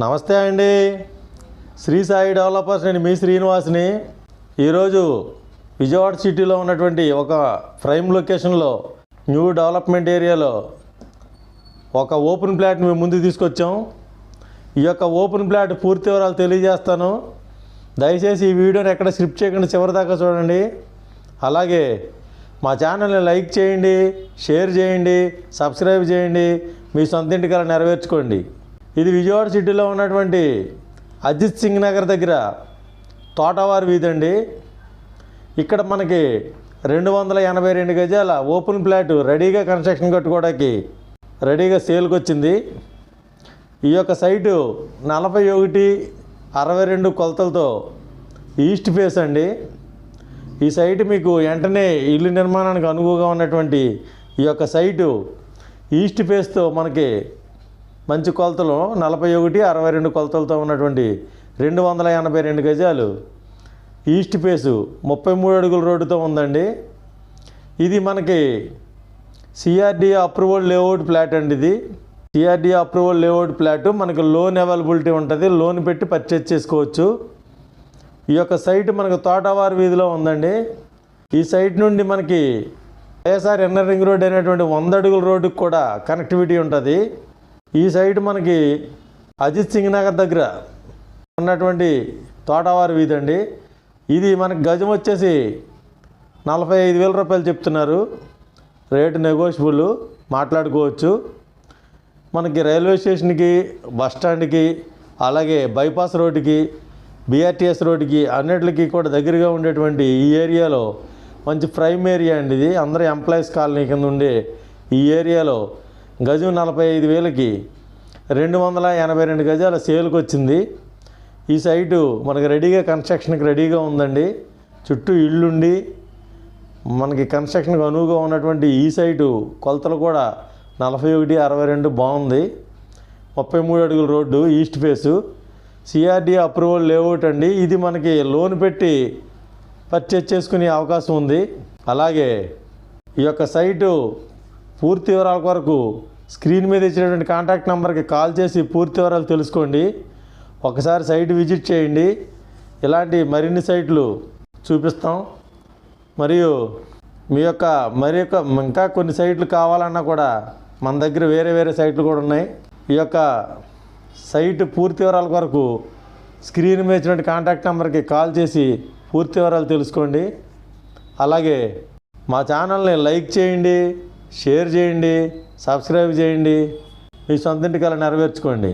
నమస్తే అండి. శ్రీ సాయి డెవలపర్స్ నేను మీ శ్రీనివాస్ని. ఈరోజు విజయవాడ సిటీలో ఉన్నటువంటి ఒక ప్రైమ్ లొకేషన్లో న్యూ డెవలప్మెంట్ ఏరియాలో ఒక ఓపెన్ ప్లాట్ మేము ముందు తీసుకొచ్చాం. ఈ యొక్క ఓపెన్ ప్లాట్ పూర్తి వివరాలు తెలియజేస్తాను. దయచేసి ఈ వీడియోని ఎక్కడ స్క్రిప్ట్ చేయకుండా చివరి దాకా చూడండి. అలాగే మా ఛానల్ని లైక్ చేయండి షేర్ చేయండి సబ్స్క్రైబ్ చేయండి మీ సొంత ఇంటికల నెరవేర్చుకోండి. ఇది విజయవాడ సిటీలో ఉన్నటువంటి అజిత్ సింగ్ నగర్ దగ్గర తోటవారి వీధి అండి. ఇక్కడ మనకి రెండు వందల ఎనభై రెండు గజాల ఓపెన్ ప్లాట్ రెడీగా కన్స్ట్రక్షన్ కట్టుకోవడానికి రెడీగా సేల్కి వచ్చింది. ఈ యొక్క సైటు నలభై ఒకటి అరవై రెండు కొలతలతో ఈస్ట్ ఫేస్ అండి. ఈ సైట్ మీకు వెంటనే ఇల్లు నిర్మాణానికి అనువుగా ఉన్నటువంటి ఈ యొక్క సైటు ఈస్ట్ ఫేస్తో మనకి మంచి కొలతలు నలభై ఒకటి అరవై రెండు కొలతలతో ఉన్నటువంటి రెండు వందల ఎనభై రెండు గజాలు. ఈస్ట్ ఫేసు ముప్పై మూడు అడుగుల రోడ్డుతో ఉందండి. ఇది మనకి సిఆర్డి అప్రూవల్ లేఅవుట్ ప్లాట్ అండి ఇది. సిఆర్డీ అప్రూవల్ లేఅవుట్ ప్లాట్ మనకు లోన్ అవైలబిలిటీ ఉంటుంది లోన్ పెట్టి పర్చేజ్ చేసుకోవచ్చు. ఈ యొక్క సైట్ మనకు తోటవారి వీధిలో ఉందండి. ఈ సైట్ నుండి మనకి వైఎస్ఆర్ ఎన్ఆర్ రింగ్ రోడ్ అనేటువంటి వంద అడుగుల రోడ్డుకు కూడా కనెక్టివిటీ ఉంటుంది. ఈ సైట్ మనకి అజిత్ సింగ్ నగర్ దగ్గర ఉన్నటువంటి తోటవారి వీధి అండి. ఇది మనకి గజం వచ్చేసి నలభై ఐదు వేల రూపాయలు చెప్తున్నారు. రేటు నెగోషియబుల్ మాట్లాడుకోవచ్చు. మనకి రైల్వే స్టేషన్కి బస్ స్టాండ్కి అలాగే బైపాస్ రోడ్డుకి బీఆర్టీఎస్ రోడ్డుకి అన్నిటికి కూడా దగ్గరగా ఉండేటువంటి ఈ ఏరియాలో మంచి ప్రైమ్ ఏరియా అండి ఇది. అందరూ ఎంప్లాయీస్ కాలనీ కింద ఉండే ఈ ఏరియాలో గజం నలభై ఐదు వేలకి రెండు వందల ఎనభై రెండు గజాల సేల్కి వచ్చింది. ఈ సైటు మనకి రెడీగా కన్స్ట్రక్షన్కి రెడీగా ఉందండి. చుట్టూ ఇళ్ళుండి మనకి కన్స్ట్రక్షన్కి అనువుగా ఉన్నటువంటి ఈ సైటు కొలతలు కూడా నలభై ఒకటి అరవై రెండు బాగుంది. ముప్పై మూడు అడుగుల road east face. CRD approval layout అండి. ఇది మనకి లోన్ పెట్టి పర్చేజ్ చేసుకునే అవకాశం ఉంది. అలాగే ఈ యొక్క సైటు పూర్తి వివరాల కొరకు స్క్రీన్ మీద ఇచ్చినటువంటి కాంటాక్ట్ నెంబర్కి కాల్ చేసి పూర్తి వివరాలు తెలుసుకోండి. ఒకసారి సైట్ విజిట్ చేయండి. ఇలాంటి మరిన్ని సైట్లు చూపిస్తాం. మరియు మీ యొక్క మరి యొక్క ఇంకా కొన్ని సైట్లు కావాలన్నా కూడా మన దగ్గర వేరే వేరే సైట్లు కూడా ఉన్నాయి. ఈ యొక్క సైట్ పూర్తి వివరాల కొరకు స్క్రీన్ మీద ఇచ్చినటువంటి కాంటాక్ట్ నెంబర్కి కాల్ చేసి పూర్తి వివరాలు తెలుసుకోండి. అలాగే మా ఛానల్ని లైక్ చేయండి. షేర్ చేయండి సబ్స్క్రైబ్ చేయండి. మీ సొంత ఇంటికల్లా నెరవేర్చుకోండి.